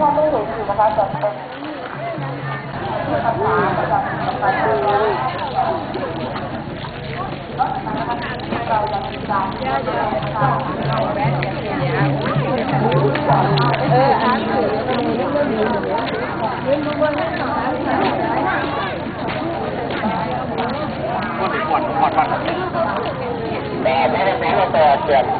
ค่ะที่สองนะคะถ้าไม่เห็นอยู่นะคะจะเป็นคำถามนะคะมาดูเอออ่านสื่อแต่ไม่ได้แม้แต่เดือนโ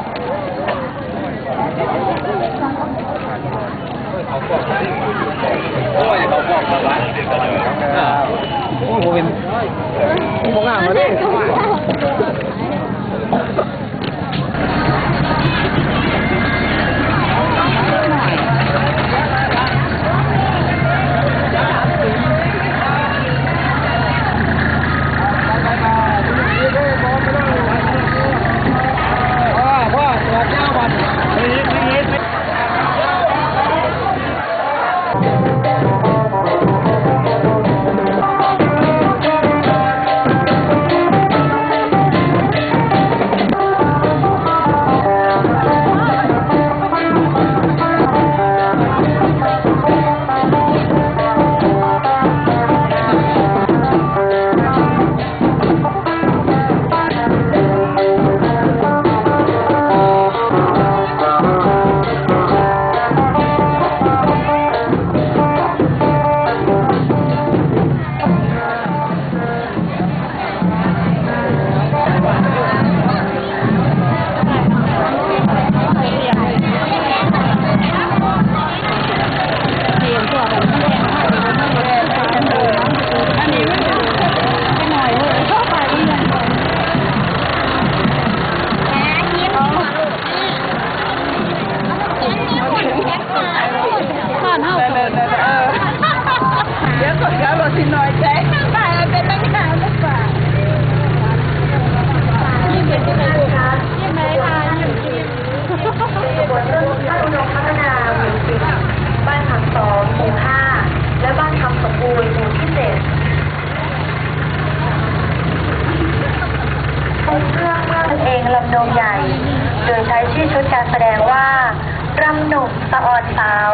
แล้วรถสิน้อยใจตายเป็นตั้งนาด้วป่ะยิ้มเป็นที่ไหนลูกยิ้มไหมคะยิ้มยิ้มบนเรื่องท่าอุดมพัฒนาหมู่สิบบ้านคำสองหมู่ห้าและบ้านคำสมบูรณ์หมู่ที่เจ็ดเป็นเครื่องเมื่อเองลำนงใหญ่ โดยใช้ชื่อชุดการแสดงว่ารำหนุ่มสะออนสาว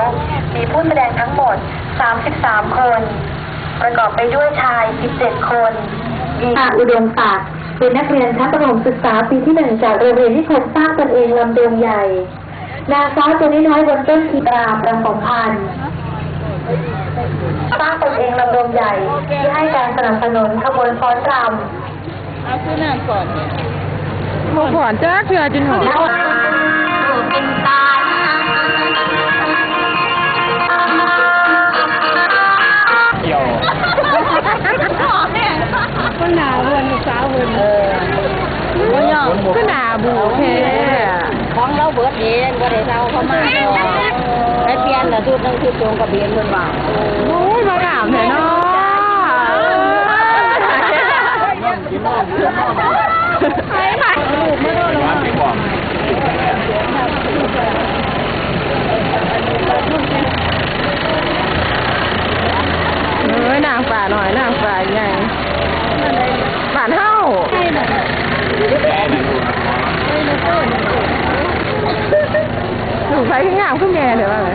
มีผู้แสดงทั้งหมด 33 คน ประกอบไปด้วยชาย 17 คนหญิงอุดมศักดิ์เป็นนักเรียนชั้นประถมศึกษาปีที่หนึ่งจากโรงเรียนที่คมสร้างตนเองลำดงใหญ่ นางฟ้าตัวน้อยๆบนต้นขีตราประสมพันธ์สร้างตนเองลำดงใหญ่ที่ให้การสนับสนุนขบวนฟ้อนรเอาซื้อน้ำก่อนหมก่อนจ้าเถื่อจนหอำมแล้ว ก็หนาบูแค่ของเราเบิดเองบ่ได้เราเข้ามาไปเปลี่ยนแต่ชุดนึงชุดตรงกับเบียนเพิ่นว่าโอ้ยมางามเลยเนาะ ไปไปลูกมึง ร้านที่บอกเอ้ยนางป่าหน่อยนางป่าใหญ่ป่านเท่าถูก ใส่ให้งามขึ้นแม่เดี๋ยวว่าไง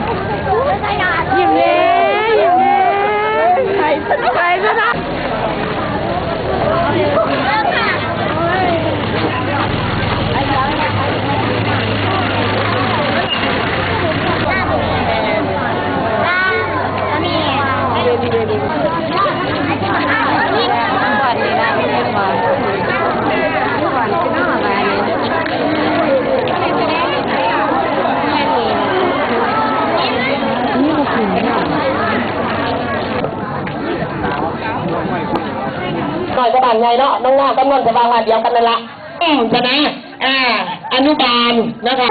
ยิ้มเน่ยิ้มเน่ใครใครจะได้ หน่อย กระบาดไงเนาะน้องหน้าก็นวลจะวางวันเดียวกันนั่นละแม่จะนะอ่าอนุบาลนะคะ